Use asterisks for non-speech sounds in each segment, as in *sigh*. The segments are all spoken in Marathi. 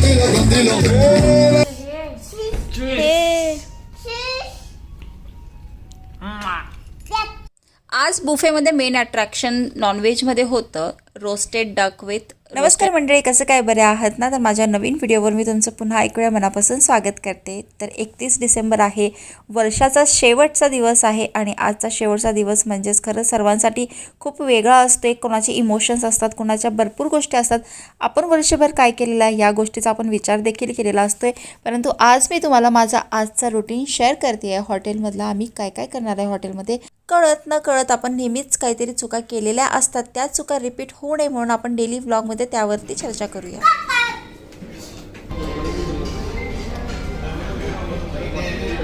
dilo, dilo, dilo. आज बुफेमध्ये मेन अट्रॅक्शन नॉनव्हेजमध्ये होतं रोस्टेड डक विथ नमस्कार मंडळी कसं काय बरे आहात ना? तर माझ्या नवीन व्हिडिओवर मी तुमचं पुन्हा ऐकूया मनापासून स्वागत करते. तर एकतीस डिसेंबर आहे वर्षाचा शेवटचा दिवस आहे आणि आजचा शेवटचा दिवस म्हणजेच खरं सर्वांसाठी खूप वेगळा असतो एक कोणाचे इमोशन्स असतात कोणाच्या भरपूर गोष्टी असतात. आपण वर्षभर काय केलेलं आहे या गोष्टीचा आपण विचार देखील केलेला असतोय. परंतु आज मी तुम्हाला माझा आजचा रुटीन शेअर करते आहे हॉटेलमधला आम्ही काय काय करणार आहे हॉटेलमध्ये? कळत न कळत आपण नेहमीच काहीतरी चुका केलेल्या असतात. त्या चुका रिपीट होऊ नये म्हणून आपण डेली व्लॉगमध्ये त्यावरती चर्चा करूया.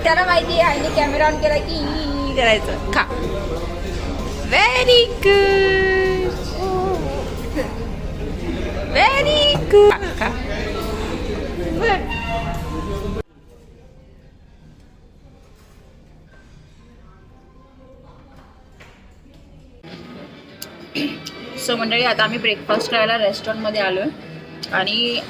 त्याला माहिती आहे आणि कॅमेरा ऑन केला की करायचं. खा. Very good very good so मंडळी आता आम्ही ब्रेकफास्ट करायला रेस्टॉरंटमध्ये आलो आहे आणि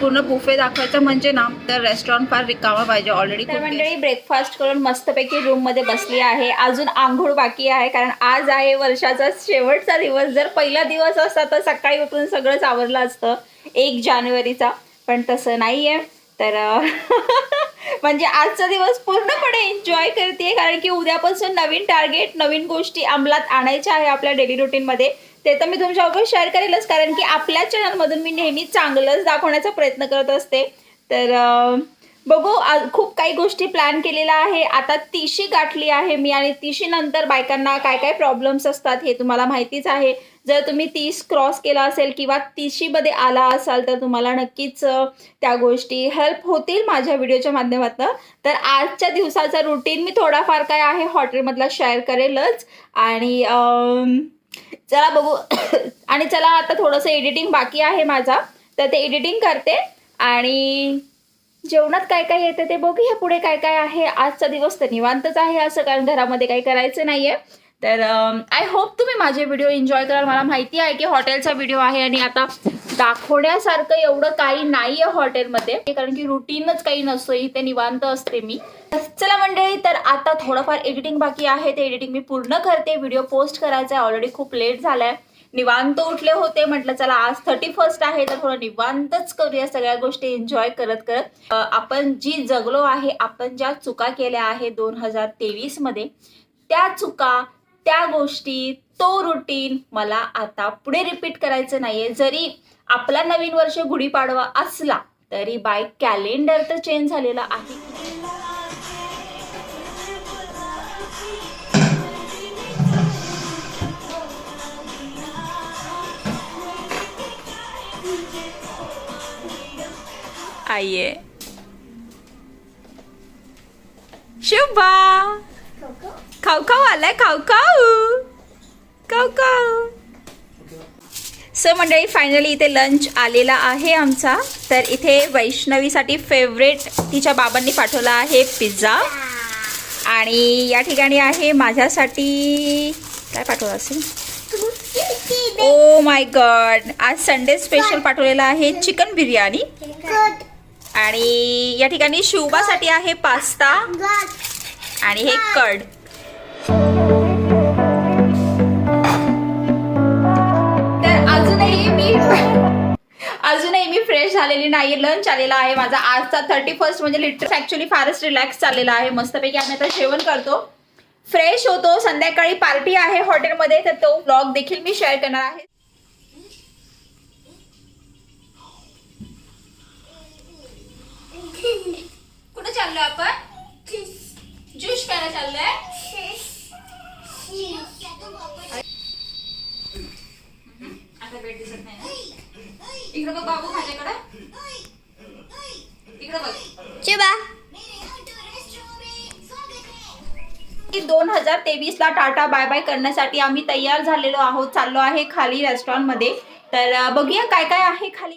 पूर्ण बुफे दाखवायचं म्हणजे ना तर रेस्टॉरंट फार रिकामा पाहिजे. ऑलरेडी मंडळी ब्रेकफास्ट करून मस्तपैकी रूममध्ये बसली आहे. अजून आंघोळ बाकी आहे कारण आज आहे वर्षाचा शेवटचा दिवस. जर पहिला दिवस असता तर सकाळी उठून सगळंच आवरलं असतं एक जानेवारीचा. पण तसं नाही आहे तर *laughs* म्हणजे आजचा दिवस पूर्णपणे एन्जॉय करते कारण की उद्यापासून नवीन टार्गेट नवीन गोष्टी अंमलात आणायच्या आहे आपल्या डेली रुटीनमध्ये ते तर मी तुमच्याबरोबर शेअर करेलच कारण की आपल्या चॅनलमधून मी नेहमी चांगलंच दाखवण्याचा प्रयत्न करत असते. तर बघू खूप काही गोष्टी प्लॅन केलेल्या आहे. आता तिशी गाठली आहे मी आणि तिशीनंतर बायकांना काय काय प्रॉब्लेम्स असतात हे तुम्हाला माहितीच आहे. जर तुम्ही तीस क्रॉस केला असेल किंवा तिशीमध्ये आला असाल तर तुम्हाला नक्कीच त्या गोष्टी हेल्प होतील माझ्या व्हिडिओच्या माध्यमातून. तर आजच्या दिवसाचा रुटीन मी थोडाफार काय आहे हॉटेलमधला शेअर करेलच. आणि चला बघू. आणि चला आता थोडंसं एडिटिंग बाकी आहे माझा. तर ते एडिटिंग करते. आणि जेवणात काय काय येतं ते बघूया पुढे काय काय आहे. आजचा दिवस तर निवांतच आहे असं कारण घरामध्ये काही करायचं नाही आहे तर आय होप तुम्ही माझे व्हिडिओ एन्जॉय कराल. मला माहिती आहे की हॉटेलचा व्हिडिओ आहे आणि आता दाखवण्यासारखं एवढं काही नाही आहे हॉटेलमध्ये कारण की रुटीनच काही नसतो. इथे निवांत असते मी. चला मंडळी तर आता थोडंफार एडिटिंग बाकी आहे. ते एडिटिंग मी पूर्ण करते. व्हिडिओ पोस्ट करायचा आहे. ऑलरेडी खूप लेट झालाय. निवांत उठले होते. म्हटलं चला आज थर्टी फर्स्ट आहे. तर थोडं निवांतच करूया सगळ्या गोष्टी. एन्जॉय करत करत. आपण जी जगलो आहे आपण ज्या चुका केल्या आहे दोन हजार तेवीसमध्ये त्या चुका त्या गोष्टी तो रुटीन मला आता पुढे रिपीट करायचं नाहीये. जरी आपला नवीन वर्ष गुढीपाडवा असला तरी बाय कॅलेंडर तर चेंज झालेला आहे. आइए शुभा! खाऊ खाऊ आलाय खाऊ खाऊ. खाऊ सो मंडळी फायनली इथे लंच आलेला आहे आमचा. तर इथे वैष्णवीसाठी फेवरेट तिच्या बाबांनी पाठवला आहे पिझ्झा आणि या ठिकाणी आहे माझ्यासाठी काय पाठवलं असेल? ओ माय गॉड आज संडे स्पेशल पाठवलेला आहे चिकन बिर्याणी. आणि या ठिकाणी शिवबासाठी आहे पास्ता. आणि हे कड झालेली नाही लंच आलेला आहे माझा. आजचा थर्टी फर्स्ट म्हणजे लिटर ऍक्च्युली फारच रिलॅक्स चाललेला आहे. मस्तपैकी आम्ही आता जेवण करतो. फ्रेश होतो. संध्याकाळी पार्टी आहे हॉटेलमध्ये तर तो ब्लॉग देखील मी शेअर करणार आहे. कुठे चाललो आपण? ज्यूस प्यायला चाललोय. आता भेट दिसत नाही इकडे बघ बाबू माझ्याकडे. बघ दोन हजार तेवीस ला टाटा बाय बाय करण्यासाठी आम्ही तयार झालेलो आहोत चाललो आहे खाली रेस्टॉरंटमध्ये. तर बघूया काय काय आहे खाली.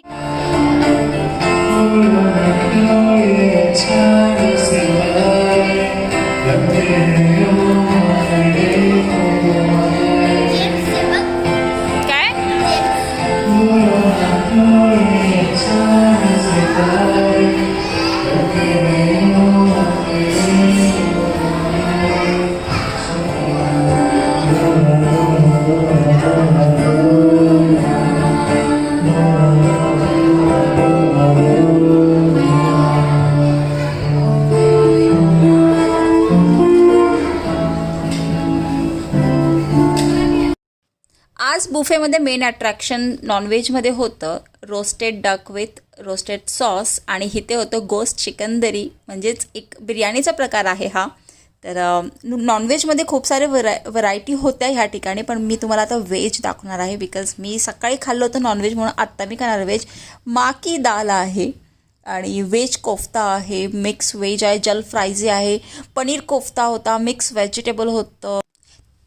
बुफेमध्ये मेन अट्रॅक्शन नॉनव्हेजमध्ये होतं roasted duck with roasted sauce आणि इथे होतं गोस्ट चिकनदरी म्हणजेच एक बिर्याणीचा प्रकार आहे हा. तर नॉनव्हेजमध्ये खूप सारे व्हराय व्हरायटी होत्या ह्या ठिकाणी पण मी तुम्हाला आता व्हेज दाखवणार आहे बिकॉज मी सकाळी खाल्लं होतं नॉनव्हेज म्हणून आत्ता मी खाणार व्हेज माकी दाल आहे आणि व्हेज कोफ्ता आहे मिक्स व्हेज आहे जल फ्रायझी आहे पनीर कोफ्ता होता मिक्स व्हेजिटेबल होतं.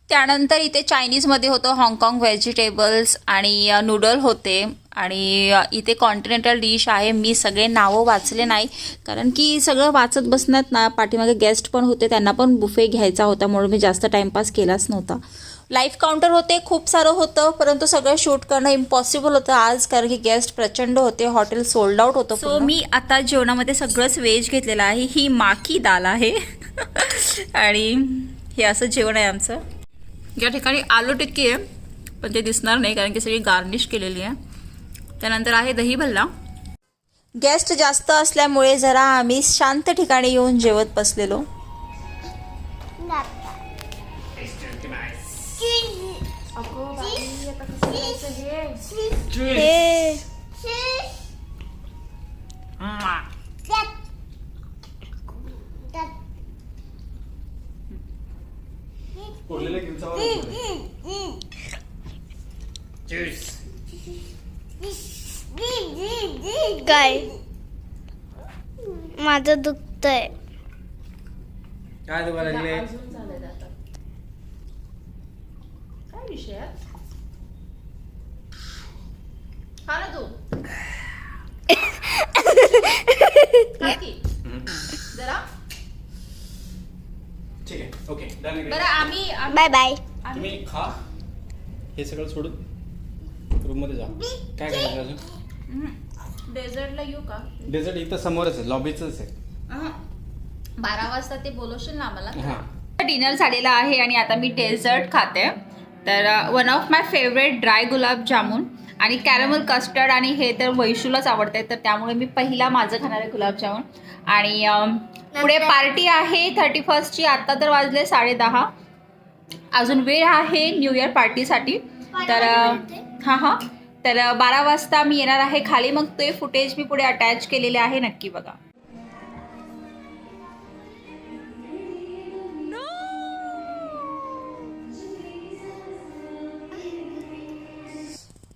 त्यानंतर इथे चायनीजमध्ये होतं हाँगकाँग व्हेजिटेबल्स आणि नूडल होते. आणि इथे कॉन्टिनेंटल डिश आहे. मी सगळे नावं वाचले नाही. कारण की सगळं वाचत बसण्यात ना पाठीमागे गेस्ट पण होते. त्यांना पण बुफे घ्यायचा होता. म्हणून मी जास्त टाईमपास केलाच नव्हता. लाईफ काउंटर होते. खूप सारं होतं. परंतु सगळं शूट करणं इम्पॉसिबल होतं आज. कारण की गेस्ट प्रचंड होते. हॉटेल सोल्ड आउट होतं सो मी आता जेवणामध्ये सगळंच व्हेज घेतलेलं आहे. ही माकी दाल आहे. *laughs* आणि हे असं जेवण आहे आमचं. या ठिकाणी आलू टिक्की आहे पण ते दिसणार नाही कारण की सगळी गार्निश केलेली आहे. त्यानंतर आहे दही भल्ला. गेस्ट जास्त असल्यामुळे जरा आम्ही शांत ठिकाणी येऊन जेवत बसलेलो. उरलेलं काय? माझं दुखतंय. काय दुखायला लागले काय विषय ना तू. खा की. जरा. ठीक आहे. ओके डन बरं आम्ही आम्ही- बाय बाय तुम्ही खा. हे सगळं सोडून. रूममध्ये जा. काय करायचं अजून. डेझर्टला येऊ का? डेझर्ट इथं समोरच आहे लॉबीच आहे. बारा वाजता ते बोलवशील ना आम्हाला? हा. डिनर झालेला आहे आणि आता मी डेझर्ट खाते. तर one of my favourite dry gulab jamun आणि कॅरमल कस्टर्ड आणि हे तर वैशूलाच आवडते तर त्यामुळे मी पहिला माझं खाणार आहे गुलाबजामुन आणि अम, पुढे पार्टी आहे थर्टी फर्स्टची आत्ता तर वाजले साडे दहा. अजून वेळ आहे न्यू इयर पार्टीसाठी तर अ, हां हां. तर बारा वाजता मी येणार आहे खाली. मग ते फुटेज मी पुढे अटॅच केलेले आहे नक्की बघा.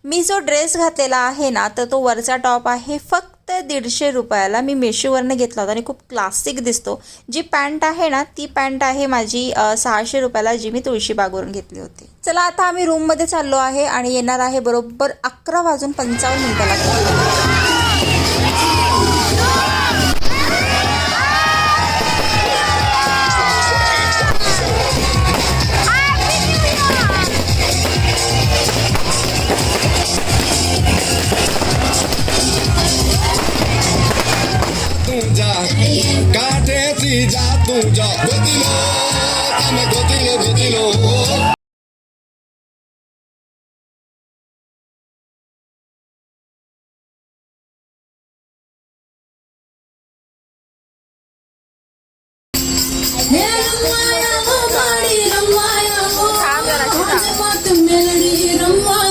मी जो ड्रेस घातलेला आहे ना तर तो वरचा टॉप आहे. फक्त दीडशे रुपयाला मी मेशोवरनं घेतला होता आणि खूप क्लासिक दिसतो. जी पॅन्ट आहे ना ती पॅन्ट आहे माझी सहाशे रुपयाला जी मी तुळशीबागवरून घेतली होती. चला आता आम्ही रूममध्ये चाललो आहे आणि येणार आहे बरोबर अकरा वाजून पंचावन्न मिनिटाला নাচি যা তু যা গতিল তামে গতিল গতিল मेलडी रम्मा